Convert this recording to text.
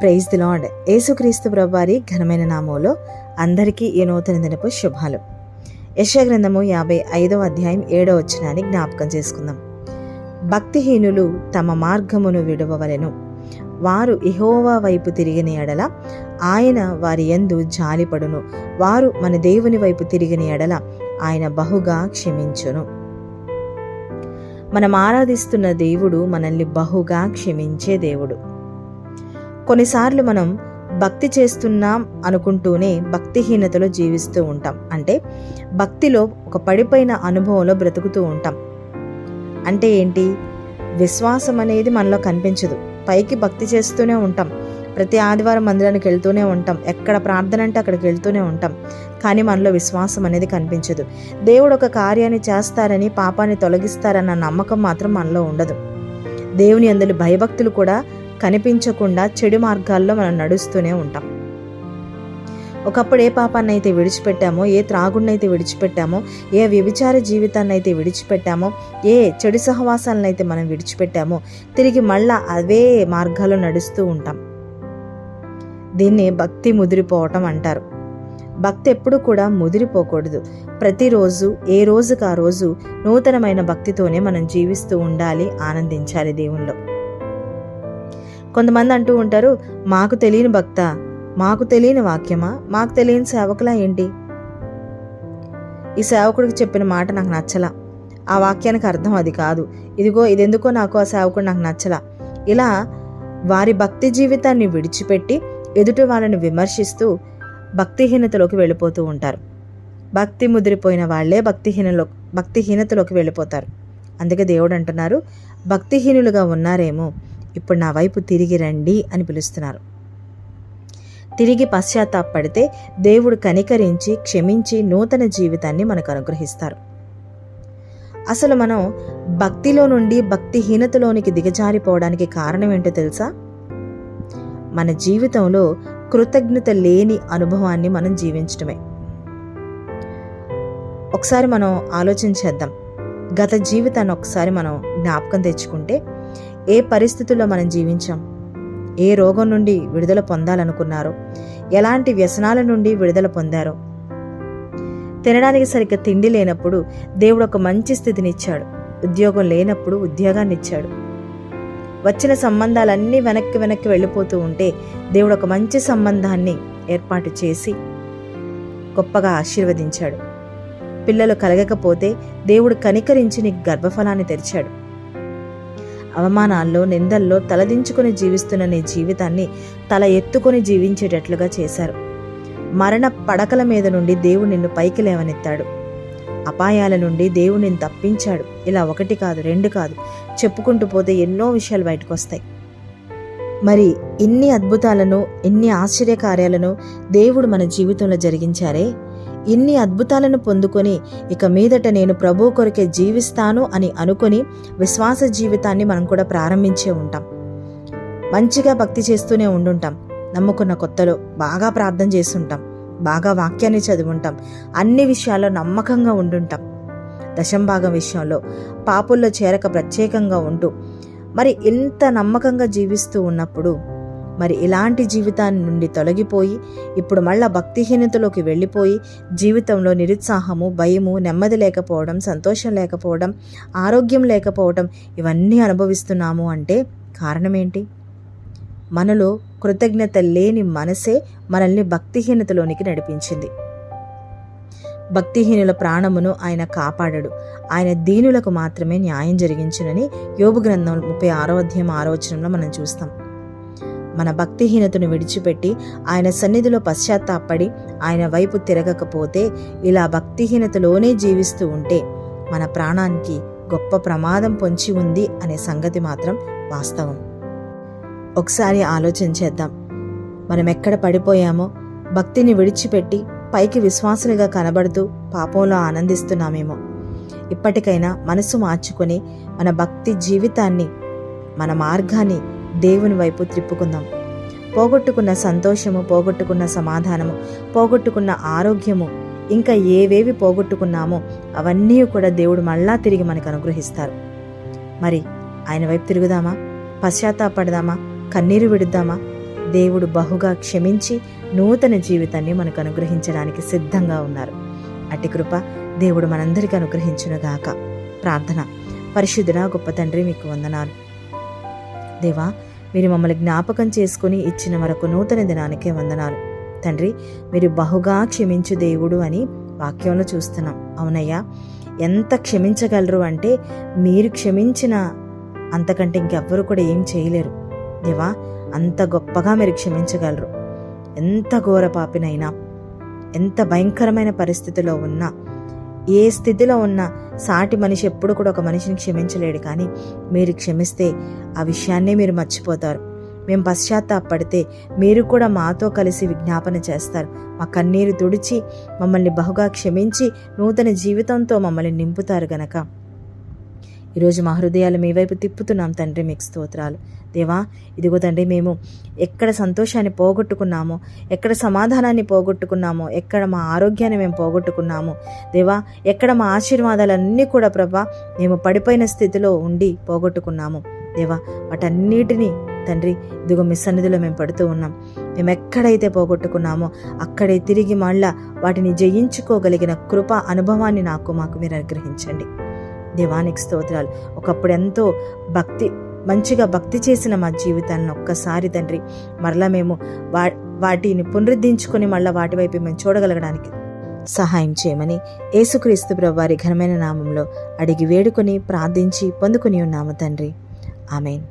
Praise the lord యేసుక్రీస్తు ప్రభువారి ఘనమైన నామంలో అందరికీ ఈ నూతన దినపు శుభాలు. యశగ్రంథము యాభై ఐదవ అధ్యాయం ఏడవ వచ్చినాన్ని జ్ఞాపకం చేసుకుందాం. భక్తిహీనులు తమ మార్గమును విడవవలెను. వారు ఇహోవా వైపు తిరిగిన ఎడల ఆయన వారి యందు జాలిపడును. వారు మన దేవుని వైపు తిరిగిన ఎడల ఆయన బహుగా క్షమించును. మనం ఆరాధిస్తున్న దేవుడు మనల్ని బహుగా క్షమించే దేవుడు. కొన్నిసార్లు మనం భక్తి చేస్తున్నాం అనుకుంటూనే భక్తిహీనతలో జీవిస్తూ ఉంటాం. అంటే భక్తిలో ఒక పడిపోయిన అనుభవంలో బ్రతుకుతూ ఉంటాం. అంటే ఏంటి? విశ్వాసం అనేది మనలో కనిపించదు. పైకి భక్తి చేస్తూనే ఉంటాం. ప్రతి ఆదివారం మందిరానికి వెళ్తూనే ఉంటాం. ఎక్కడ ప్రార్థన అంటే అక్కడికి వెళ్తూనే ఉంటాం. కానీ మనలో విశ్వాసం అనేది కనిపించదు. దేవుడు ఒక కార్యాన్ని చేస్తారని పాపాన్ని తొలగిస్తారన్న నమ్మకం మాత్రం మనలో ఉండదు. దేవుని అందరి భయభక్తులు కూడా కనిపించకుండా చెడు మార్గాల్లో మనం నడుస్తూనే ఉంటాం. ఒకప్పుడు ఏ పాపాన్ని అయితే విడిచిపెట్టామో ఏ త్రాగుడినైతే విడిచిపెట్టామో ఏ వ్యభిచార జీవితాన్ని అయితే విడిచిపెట్టామో ఏ చెడు సహవాసాలను అయితే మనం విడిచిపెట్టామో తిరిగి మళ్ళా అవే మార్గాల్లో నడుస్తూ ఉంటాం. దీన్ని భక్తి ముదిరిపోవటం అంటారు. భక్తి ఎప్పుడు కూడా ముదిరిపోకూడదు. ప్రతిరోజు ఏ రోజుకు ఆ రోజు నూతనమైన భక్తితోనే మనం జీవిస్తూ ఉండాలి ఆనందించాలి దేవుణ్ణిలో. కొంతమంది అంటూ ఉంటారు మాకు తెలియని భక్త మాకు తెలియని వాక్యమా? మాకు తెలియని సేవకులా ఏంటి? ఈ సేవకుడికి చెప్పిన మాట నాకు నచ్చలా. ఆ వాక్యానికి అర్థం అది కాదు. ఇదిగో ఇదెందుకో నాకు ఆ సేవకుడు నాకు నచ్చలా. ఇలా వారి భక్తి జీవితాన్ని విడిచిపెట్టి ఎదుటి వాళ్ళని విమర్శిస్తూ భక్తిహీనతలోకి వెళ్ళిపోతూ ఉంటారు. భక్తి ముదిరిపోయిన వాళ్ళే భక్తిహీనలో భక్తిహీనతలోకి వెళ్ళిపోతారు. అందుకే దేవుడు అంటున్నారు భక్తిహీనులుగా ఉన్నారేమో ఇప్పుడు నా వైపు తిరిగి రండి అని పిలుస్తున్నారు. తిరిగి పశ్చాత్తాపడితే దేవుడు కనికరించి క్షమించి నూతన జీవితాన్ని మనకు అనుగ్రహిస్తారు. అసలు మనం భక్తిలో నుండి భక్తిహీనతలోనికి దిగజారిపోవడానికి కారణం ఏంటో తెలుసా? మన జీవితంలో కృతజ్ఞత లేని అనుభవాన్ని మనం జీవించటమే. ఒకసారి మనం ఆలోచించేద్దాం గత జీవితాన్ని ఒకసారి మనం జ్ఞాపకం తెచ్చుకుంటే ఏ పరిస్థితుల్లో మనం జీవించాం? ఏ రోగం నుండి విడుదల పొందాలనుకున్నారో? ఎలాంటి వ్యసనాల నుండి విడుదల పొందారో? తినడానికి సరిగ్గా తిండి లేనప్పుడు దేవుడు ఒక మంచి స్థితినిచ్చాడు. ఉద్యోగం లేనప్పుడు ఉద్యోగాన్ని ఇచ్చాడు వచ్చిన సంబంధాలన్నీ వెనక్కి వెనక్కి వెళ్ళిపోతూ ఉంటే దేవుడు ఒక మంచి సంబంధాన్ని ఏర్పాటు చేసి గొప్పగా ఆశీర్వదించాడు. పిల్లలు కలగకపోతే దేవుడు కనికరించి నీకు గర్భఫలాన్ని తెరిచాడు. అవమానాల్లో నిందల్లో తలదించుకొని జీవిస్తున్న నీ జీవితాన్ని తల ఎత్తుకొని జీవించేటట్లుగా చేశారు. మరణ పడకల మీద నుండి దేవుడు నిన్ను పైకి లేవనెత్తాడు. అపాయాల నుండి దేవుడు నిన్ను తప్పించాడు. ఇలా ఒకటి కాదు రెండు కాదు. చెప్పుకుంటూ పోతే ఎన్నో విషయాలు బయటకు వస్తాయి మరి ఇన్ని అద్భుతాలను ఇన్ని ఆశ్చర్యకార్యాలను దేవుడు మన జీవితంలో జరిగించారే? ఇన్ని అద్భుతాలను పొందుకొని ఇక మీదట నేను ప్రభు కొరకే జీవిస్తాను అని అనుకొని విశ్వాస జీవితాన్ని మనం కూడా ప్రారంభించే ఉంటాం. మంచిగా భక్తి చేస్తూనే ఉండుంటాం. నమ్ముకున్న కొత్తలో బాగా ప్రార్థన చేస్తుంటాం. బాగా వాక్యాన్ని చదువుంటాం. అన్ని విషయాల్లో నమ్మకంగా ఉండుంటాం. దశంభాగం విషయంలో పాపుల్లో చేరక ప్రత్యేకంగా ఉంటూ మరి ఇంత నమ్మకంగా జీవిస్తూ ఉన్నప్పుడు మరి ఇలాంటి జీవితాన్ని నుండి తొలగిపోయి ఇప్పుడు మళ్ళా భక్తిహీనతలోకి వెళ్ళిపోయి జీవితంలో నిరుత్సాహము భయము నెమ్మది లేకపోవడం సంతోషం లేకపోవడం ఆరోగ్యం లేకపోవడం ఇవన్నీ అనుభవిస్తున్నాము అంటే కారణం ఏంటి మనలో కృతజ్ఞత లేని మనసే మనల్ని భక్తిహీనతలోనికి నడిపించింది. భక్తిహీనుల ప్రాణమును ఆయన కాపాడడు. ఆయన దీనులకు మాత్రమే న్యాయం జరిగించునని యోగు గ్రంథం ముప్పై ఆరో అధ్యాయం ఆరో వచనంలో మనం చూస్తాం. మన భక్తిహీనతను విడిచిపెట్టి ఆయన సన్నిధిలో పశ్చాత్తాపడి ఆయన వైపు తిరగకపోతే ఇలా భక్తిహీనతలోనే జీవిస్తూ ఉంటే మన ప్రాణానికి గొప్ప ప్రమాదం పొంచి ఉంది అనే సంగతి మాత్రం వాస్తవం. ఒకసారి ఆలోచించేద్దాం మనం ఎక్కడ పడిపోయామో భక్తిని విడిచిపెట్టి పైకి విశ్వాసులుగా కనబడుతూ పాపంలో ఆనందిస్తున్నామేమో. ఇప్పటికైనా మనసు మార్చుకొని మన భక్తి జీవితాన్ని మన మార్గాన్ని దేవుని వైపు త్రిప్పుకుందాం. పోగొట్టుకున్న సంతోషము పోగొట్టుకున్న సమాధానము పోగొట్టుకున్న ఆరోగ్యము ఇంకా ఏవేవి పోగొట్టుకున్నామో అవన్నీ కూడా దేవుడు మళ్ళా తిరిగి మనకు అనుగ్రహిస్తారు. మరి ఆయన వైపు తిరుగుదామా? పశ్చాత్తాపడదామా? కన్నీరు విడుద్దామా? దేవుడు బహుగా క్షమించి నూతన జీవితాన్ని మనకు అనుగ్రహించడానికి సిద్ధంగా ఉన్నారు. అట్టి కృప దేవుడు మనందరికీ అనుగ్రహించునుగాక. ప్రార్థన. పరిశుద్ధుడా గొప్ప తండ్రి మీకు వందనాలు. దేవా మీరు మమ్మల్ని జ్ఞాపకం చేసుకుని ఇచ్చిన మరొక నూతన దినానికే వందనాలు. తండ్రి మీరు బహుగా క్షమించు దేవుడు అని వాక్యంలో చూస్తున్నాం. అవునయ్యా ఎంత క్షమించగలరు అంటే మీరు క్షమించిన అంతకంటే ఇంకెవ్వరు కూడా ఏం చేయలేరు. దేవా అంత గొప్పగా మీరు క్షమించగలరు. ఎంత ఘోర పాపినైనా ఎంత భయంకరమైన పరిస్థితిలో ఉన్నా ఏ స్థితిలో ఉన్నా సాటి మనిషి ఎప్పుడు కూడా ఒక మనిషిని క్షమించలేడు. కానీ మీరు క్షమిస్తే ఆ విషయాన్నే మీరు మర్చిపోతారు. మేము పశ్చాత్తాపడితే మీరు కూడా మాతో కలిసి విజ్ఞాపన చేస్తారు. మా కన్నీరు తుడిచి మమ్మల్ని బహుగా క్షమించి నూతన జీవితంతో మమ్మల్ని నింపుతారు గనక. ఈరోజు మా హృదయాలు మీ వైపు తిప్పుతున్నాం తండ్రి మీకు స్తోత్రాలు. దేవా ఇదిగో తండ్రి మేము ఎక్కడ సంతోషాన్ని పోగొట్టుకున్నామో ఎక్కడ సమాధానాన్ని పోగొట్టుకున్నామో ఎక్కడ మా ఆరోగ్యాన్ని మేము పోగొట్టుకున్నామో దేవా ఎక్కడ మా ఆశీర్వాదాలన్నీ కూడా ప్రభా మేము పడిపోయిన స్థితిలో ఉండి పోగొట్టుకున్నాము. దేవా వాటన్నిటినీ తండ్రి ఇదిగో మీ సన్నిధిలో మేము పడుతూ ఉన్నాం. మేము ఎక్కడైతే పోగొట్టుకున్నామో అక్కడే తిరిగి మళ్ళా వాటిని జయించుకోగలిగిన కృప అనుభవాన్ని నాకు మాకు మీరు అనుగ్రహించండి. దేవానికి స్తోత్రాలు. ఒకప్పుడు ఎంతో భక్తి మంచిగా భక్తి చేసిన మా జీవితాన్ని ఒక్కసారి తండ్రి మరలా మేము వా వాటిని పునరుద్ధరించుకొని మళ్ళీ వాటి వైపు మేము చూడగలగడానికి సహాయం చేయమని యేసుక్రీస్తు ప్రభువారి ఘనమైన నామంలో అడిగి వేడుకొని ప్రార్థించి పొందుకుని ఉన్నాము తండ్రి. ఆమెన్.